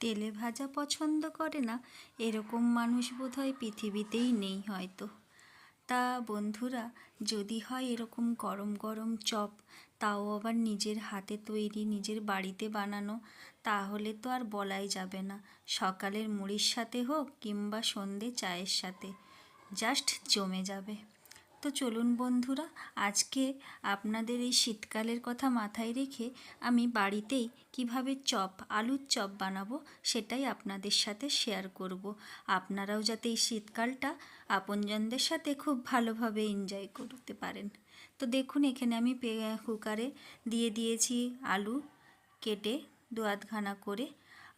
তেলে ভাজা পছন্দ করে না, এরকম মানুষ বোধহয় পৃথিবীতেই নেই হয়তো। তা বন্ধুরা, যদি হয় এরকম গরম গরম চপ, তাও আবার নিজের হাতে তৈরি নিজের বাড়িতে বানানো, তাহলে তো আর বলাই যাবে না। সকালের মুড়ির সাথে হোক কিংবা সন্ধে চায়ের সাথে, জাস্ট জমে যাবে। তো চলুন বন্ধুরা, আজকে আপনাদের এই শীতকালের কথা মাথায় রেখে আমি বাড়িতেই কীভাবে চপ, আলুর চপ বানাবো সেটাই আপনাদের সাথে শেয়ার করব। আপনারাও যাতে এই শীতকালটা আপনজনদের সাথে খুব ভালোভাবে এনজয় করতে পারেন। তো দেখুন, এখানে আমি কুকারে দিয়ে দিয়েছি আলু, কেটে দু আধখানা করে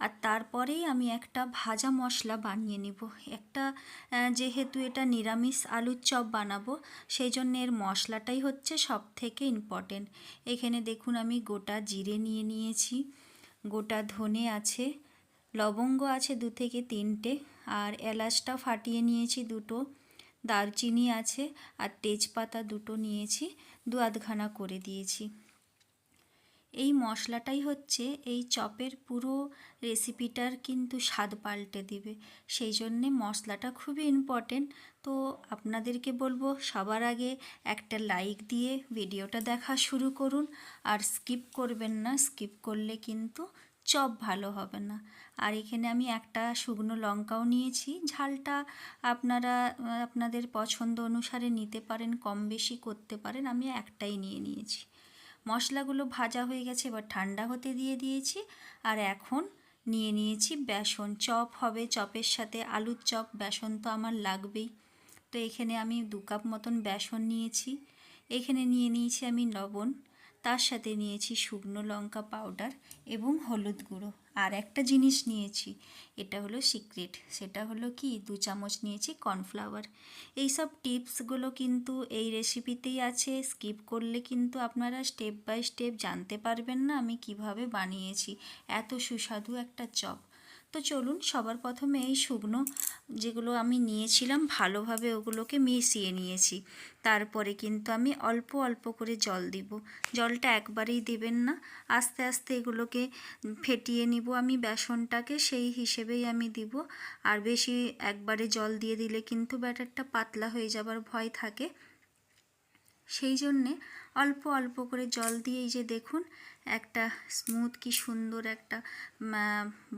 আর তারপরেই আমি একটা ভাজা মশলা বানিয়ে নিব। একটা যেহেতু এটা নিরামিষ আলুর চপ বানাবো সেই জন্য এর মশলাটাই হচ্ছে সব থেকে ইম্পর্টেন্ট এখানে দেখুন আমি গোটা জিরে নিয়ে নিয়েছি, গোটা ধনে আছে, লবঙ্গ আছে দু থেকে তিনটে, আর এলাচটা ফাটিয়ে নিয়েছি দুটো, দারচিনি আছে, আর তেজপাতা দুটো নিয়েছি, দু আধখানা করে দিয়েছি। এই মশলাটাই হচ্ছে এই চপের পুরো রেসিপিটার কিন্তু স্বাদ পাল্টে দিবে। সেই জন্যে মশলাটা খুবই ইম্পর্টেন্ট তো আপনাদেরকে বলব, সবার আগে একটা লাইক দিয়ে ভিডিওটা দেখা শুরু করুন। আর স্কিপ করবেন না স্কিপ করলে কিন্তু চপ ভালো হবে না। আর এখানে আমি একটা শুকনো লঙ্কাও নিয়েছি। ঝালটা আপনারা, আপনাদের পছন্দ অনুসারে নিতে পারেন, কম বেশি করতে পারেন, আমি একটাই নিয়ে নিয়েছি। মশলাগুলো ভাজা হয়ে গেছে, এবার ঠান্ডা হতে দিয়ে দিয়েছি। আর এখন নিয়ে নিয়েছি বেসন চপ হবে, চপের সাথে আলুর চপ, বেসন তো আমার লাগবেই। তো এখানে আমি দু কাপ মতন বেসন নিয়েছি। এখানে নিয়ে নিয়েছি আমি লবণ। তার সাথে নিয়েছি শুকনো লঙ্কা পাউডার এবং হলুদ গুঁড়ো। আর একটা জিনিস নিয়েছি, এটা হলো সিক্রেট সেটা হলো কি, দু চামচ নিয়েছি কর্নফ্লাওয়ার এইসব টিপসগুলো কিন্তু এই রেসিপিতেই আছে। স্কিপ করলে কিন্তু আপনারা স্টেপ বাই স্টেপ জানতে পারবেন না আমি কীভাবে বানিয়েছি। এত সুস্বাদু একটা চপ। তো চলুন সবার প্রথমে এই শুকনো যেগুলো আমি নিয়েছিলাম ভালোভাবে ওগুলোকে মিশিয়ে নিয়েছি। তারপরে কিন্তু আমি অল্প অল্প করে জল দিব। জলটা একবারেই দেবেন না। আস্তে আস্তে এগুলোকে ফেটিয়ে নিব আমি বেসনটাকে, সেই হিসেবেই আমি দিব। আর বেশি একবারে জল দিয়ে দিলে কিন্তু ব্যাটারটা পাতলা হয়ে যাবার ভয় থাকে। সেই জন্যে অল্প অল্প করে জল দিয়ে এই যে দেখুন, একটা স্মুথ কি সুন্দর একটা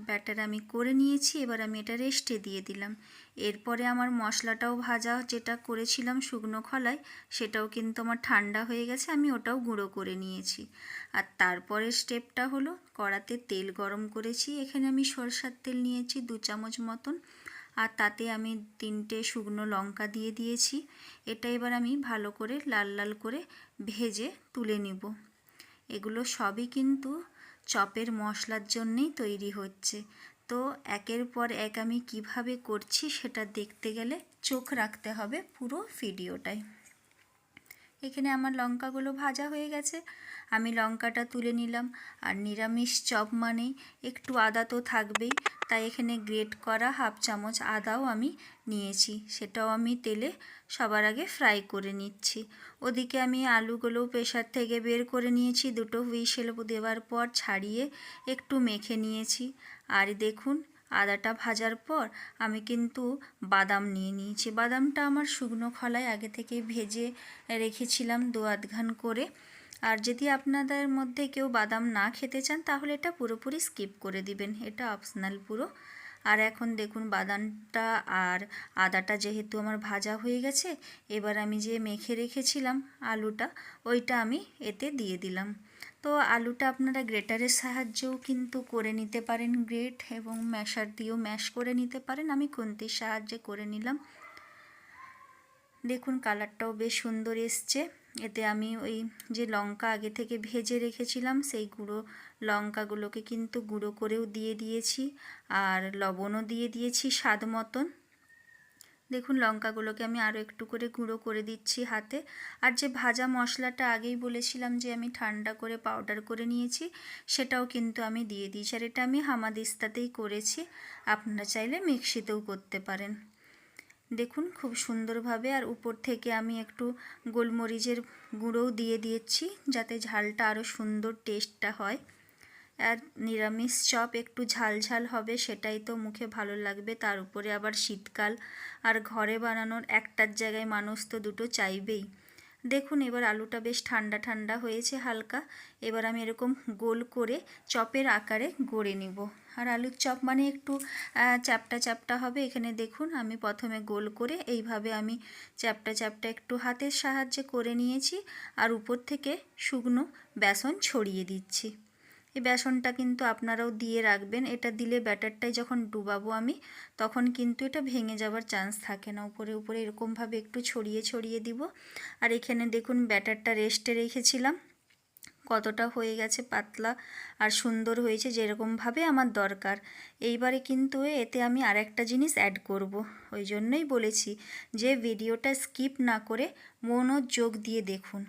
ব্যাটার আমি করে নিয়েছি, এবার আমি এটা রেস্টে দিয়ে দিলাম। এরপরে আমার মশলাটাও ভাজা যেটা করেছিলাম শুকনো খলায়, সেটাও কিন্তু আমার ঠান্ডা হয়ে গেছে, আমি ওটাও গুঁড়ো করে নিয়েছি। আর তারপরে স্টেপটা হলো কড়াতে তেল গরম করেছি, এখানে আমি সরষার তেল নিয়েছি দু চামচ মতন। আর তাতে আমি তিনটে শুকনো লঙ্কা দিয়ে দিয়েছি। এটা এবার আমি ভালো করে লাল লাল করে ভেজে তুলে নিব। এগুলো সবই কিন্তু চপের মশলার জন্যেই তৈরি হচ্ছে। তো একের পর এক আমি কীভাবে করছি সেটা দেখতে গেলে চোখ রাখতে হবে পুরো ভিডিওটায়। এখানে আমার লঙ্কাগুলো ভাজা হয়ে গেছে। আমি লঙ্কাটা তুলে নিলাম। আর নিরামিষ চপ মানেই একটু আদা তো থাকবেই। তাই এখানে গ্রেট করা হাফ চামচ আদাও আমি নিয়েছি। সেটাও আমি তেলে সবার আগে ফ্রাই করে নিচ্ছি। ওদিকে আমি আলুগুলোও প্রেশার থেকে বের করে নিয়েছি। দুটো হুইসেল দেওয়ার পর ছাড়িয়ে একটু মেখে নিয়েছি। আর দেখুন আদাটা ভাজার পর আমি কিন্তু বাদাম নিয়ে নিয়েছি। বাদামটা আমার শুকনো খলায় আগে থেকে ভেজে রেখেছিলাম দু আধঘান করে। আর যদি আপনাদের মধ্যে কেউ বাদাম না খেতে চান, তাহলে এটা পুরোপুরি স্কিপ করে দিবেন। এটা অপশনাল পুরো। আর এখন দেখুন বাদামটা আর আদাটা যেহেতু আমার ভাজা হয়ে গেছে, এবার আমি যে মেখে রেখেছিলাম আলুটা, ওইটা আমি এতে দিয়ে দিলাম। তো আলুটা আপনারা গ্রেটারের সাহায্যেও কিন্তু করে নিতে পারেন গ্রেট এবং ম্যাশার দিয়েও ম্যাশ করে নিতে পারেন। আমি খুন্তির সাহায্যে করে নিলাম। দেখুন কালারটাও বেশ সুন্দর এসছে। এতে আমি ওই যে লঙ্কা আগে থেকে ভেজে রেখেছিলাম, সেই গুঁড়ো লঙ্কাগুলোকে কিন্তু গুঁড়ো করেও দিয়ে দিয়েছি। আর লবণও দিয়ে দিয়েছি স্বাদ মতন। দেখুন লঙ্কাগুলোকে আমি আরও একটু করে গুঁড়ো করে দিচ্ছি হাতে। আর যে ভাজা মশলাটা আগেই বলেছিলাম যে আমি ঠান্ডা করে পাউডার করে নিয়েছি, সেটাও কিন্তু আমি দিয়ে দিয়েছি। আর এটা আমি হামাদিস্তাতেই করেছি। আপনারা চাইলে মিক্সিতেও করতে পারেন। দেখুন খুব সুন্দরভাবে আর উপর থেকে আমি একটু গোলমরিচের গুঁড়োও দিয়ে দিয়েছি, যাতে ঝালটা আরও সুন্দর টেস্টটা হয়। আর নিরামিষ চপ একটু ঝাল ঝাল হবে, সেটাই তো মুখে ভালো লাগবে। তার উপরে আবার শীতকাল, আর ঘরে বানানোর একটার জায়গায় মানুষ তো দুটো চাইবেই। দেখুন, এবার আলুটা বেশ ঠান্ডা ঠান্ডা হয়েছে হালকা। এবার আমি এরকম গোল করে চপের আকারে গড়ে নিব। আর আলুর চপ মানে একটু চ্যাপটা চ্যাপটা হবে। এখানে দেখুন, আমি প্রথমে গোল করে এইভাবে আমি চ্যাপটা চ্যাপটা একটু হাতের সাহায্যে করে নিয়েছি। আর উপর থেকে শুকনো বেসন ছড়িয়ে দিচ্ছি। এই বেসনটা কিন্তু আপনারাও দিয়ে রাখবেন। এটা দিলে ব্যাটারটাই যখন ডুবাবো আমি, তখন কিন্তু এটা ভেঙে যাওয়ার চান্স থাকে না। উপরে উপরে এরকমভাবে একটু ছড়িয়ে ছড়িয়ে দিব। আর এখানে দেখুন ব্যাটারটা রেস্টে রেখেছিলাম। কতটা হয়ে গেছে পাতলা আর সুন্দর হয়েছে যেরকমভাবে আমার দরকার। এইবারে কিন্তু এতে আমি আরেকটা জিনিস অ্যাড করব। ওই জন্যই বলেছি যে ভিডিওটা স্কিপ না করে মনোযোগ দিয়ে দেখুন।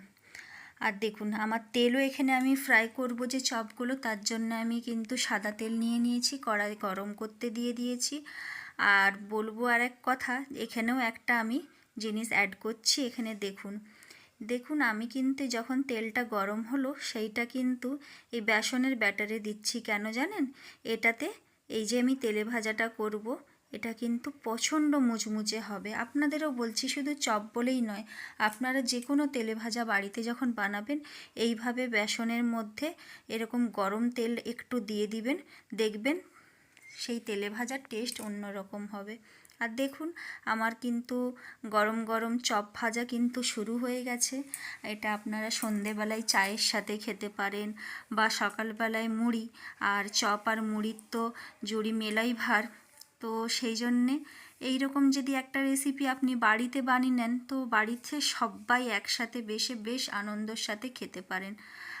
আর দেখুন, আমার তেলও এখানে আমি ফ্রাই করব যে চপগুলো, তার জন্য আমি কিন্তু সাদা তেল নিয়ে নিয়েছি, কড়াই গরম করতে দিয়ে দিয়েছি। আর বলব আর এক কথা, এখানেও একটা আমি জিনিস অ্যাড করছি, এখানে দেখুন। দেখুন, আমি কিন্তু যখন তেলটা গরম হলো, সেইটা কিন্তু এই বেসনের ব্যাটারে দিচ্ছি কেন জানেন? এটাতে এই যে আমি তেলে ভাজাটা করব এটা কিন্তু প্রচণ্ড মুচমুচে হবে। আপনাদেরও বলছি শুধু চপ বলেই নয়, আপনারা যে কোনো তেলে ভাজা বাড়িতে যখন বানাবেন, এইভাবে বেসনের মধ্যে এরকম গরম তেল একটু দিয়ে দিবেন, দেখবেন সেই তেলে ভাজার টেস্ট অন্যরকম হবে। আর দেখুন, আমার কিন্তু গরম গরম চপ ভাজা কিন্তু শুরু হয়ে গেছে। এটা আপনারা সন্ধেবেলায় চায়ের সাথে খেতে পারেন বা সকালবেলায় মুড়ি, আর চপ আর মুড়ির তো জুড়ি মেলাই ভার। তো সেই জন্যে এইরকম যদি একটা রেসিপি আপনি বাড়িতে বানিয়ে নেন, তো বাড়িতে সবাই একসাথে বেশে বেশ আনন্দের সাথে খেতে পারেন।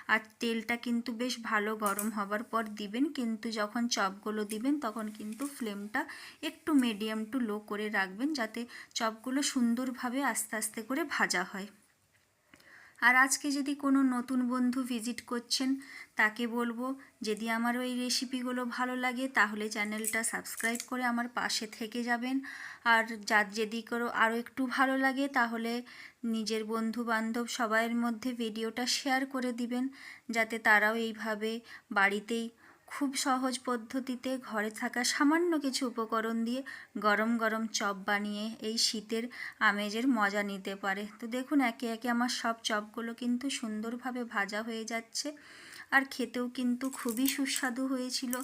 আর তেলটা কিন্তু বেশ ভালো গরম হবার পর দিবেন, কিন্তু যখন চপগুলো দিবেন, তখন কিন্তু ফ্লেমটা একটু মিডিয়াম টু লো করে রাখবেন, যাতে চপগুলো সুন্দরভাবে আস্তে আস্তে করে ভাজা হয়। আর আজকে যদি কোনো নতুন বন্ধু ভিজিট করছেন, তাকে বলব যদি আমার ওই রেসিপিগুলো ভালো লাগে, তাহলে চ্যানেলটা সাবস্ক্রাইব করে আমার পাশে থেকে যাবেন। আর যার যদি করো আরও একটু ভালো লাগে, তাহলে নিজের বন্ধু বান্ধব সবাইয়ের মধ্যে ভিডিওটা শেয়ার করে দিবেন, যাতে তারাও এইভাবে বাড়িতেই খুব সহজ পদ্ধতিতে ঘরে থাকা সামান্য কিছু উপকরণ দিয়ে গরম গরম চপ বানিয়ে এই শীতের আমেজের মজা নিতে পারে। তো দেখুন, একে একে আমার সব চপগুলো কিন্তু সুন্দরভাবে ভাজা হয়ে যাচ্ছে। আর খেতেও কিন্তু খুবই সুস্বাদু হয়েছিল।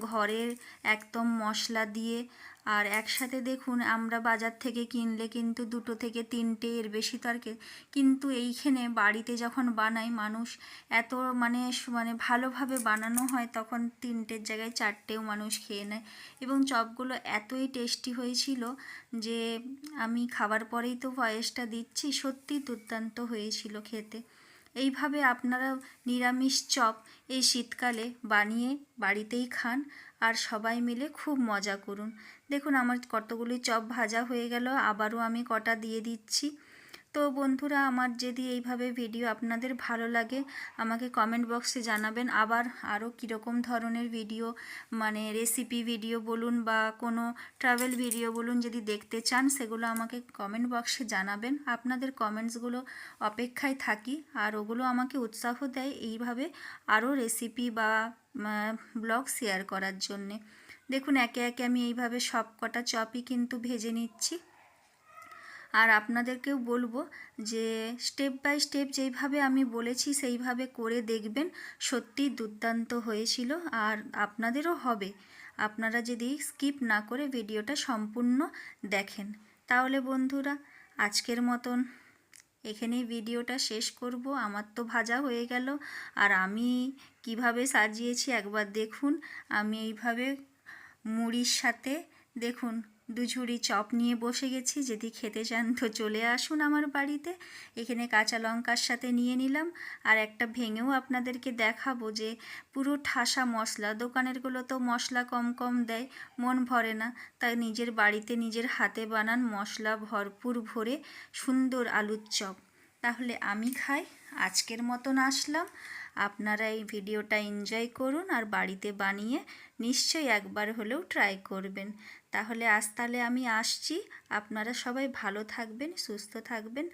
ঘরের একদম মশলা দিয়ে। আর একসাথে দেখুন, আমরা বাজার থেকে কিনলে কিন্তু দুটো থেকে তিনটে এর বেশি তো আর কিন্তু এইখানে বাড়িতে যখন বানাই, মানুষ এত মানে মানে ভালোভাবে বানানো হয়, তখন তিনটের জায়গায় চারটেও মানুষ খেয়ে নেয়। এবং চপগুলো এতই টেস্টি হয়েছিল যে আমি খাবার পরেই তো ভয়েসটা দিচ্ছি সত্যি দুর্দান্ত হয়েছিল খেতে। এইভাবে আপনারা নিরামিষ চপ এই শীতকালে বানিয়ে বাড়িতেই খান আর সবাই মিলে খুব মজা করুন। দেখুন আমার কতগুলি চপ ভাজা হয়ে গেল, আবারও আমি কটা দিয়ে দিচ্ছি। তো বন্ধুরা, আমার যদি এইভাবে ভিডিও আপনাদের ভালো লাগে, আমাকে কমেন্ট বক্সে জানাবেন। আবার আরও কীরকম ধরনের ভিডিও মানে রেসিপি ভিডিও বলুন বা কোনো ট্রাভেল ভিডিও বলুন যদি দেখতে চান, সেগুলো আমাকে কমেন্ট বক্সে জানাবেন। আপনাদের কমেন্টসগুলো অপেক্ষায় থাকি, আর ওগুলো আমাকে উৎসাহ দেয় এইভাবে আরও রেসিপি বা ব্লগ শেয়ার করার জন্যে। দেখুন, একে একে আমি এইভাবে সব কটা চপই কিন্তু ভেজে নিচ্ছি। আর আপনাদেরকেও বলব যে স্টেপ বাই স্টেপ যেইভাবে আমি বলেছি সেইভাবে করে দেখবেন, সত্যিই দুর্দান্ত হয়েছিল আর আপনাদেরও হবে। আপনারা যদি স্কিপ না করে ভিডিওটা সম্পূর্ণ দেখেন। তাহলে বন্ধুরা, আজকের মতন এখানেই ভিডিওটা শেষ করব। আমার তো ভাজা হয়ে গেল আর আমি কীভাবে সাজিয়েছি একবার দেখুন। আমি এইভাবে মুড়ির সাথে দেখুন দু ঝুড়ি চপ নিয়ে বসে গেছি, যদি খেতে চান তো চলে আসুন আমার বাড়িতে। এখানে কাঁচা লঙ্কার সাথে নিয়ে নিলাম, আর একটা ভেঙেও আপনাদেরকে দেখাবো যে পুরো ঠাসা মশলা, দোকানেরগুলো তো মশলা কম কম দেয়, মন ভরে না। তাই নিজের বাড়িতে নিজের হাতে বানান মশলা ভরপুর ভরে সুন্দর আলুর চপ। তাহলে আমি খাই, আজকের মতন আসলাম। আপনারা এই ভিডিওটা এনজয় করুন আর বাড়িতে বানিয়ে নিশ্চয়ই একবার হলেও ট্রাই করবেন। তাহলে আজ তাহলে আমি আসছি। আপনারা সবাই ভালো থাকবেন, সুস্থ থাকবেন।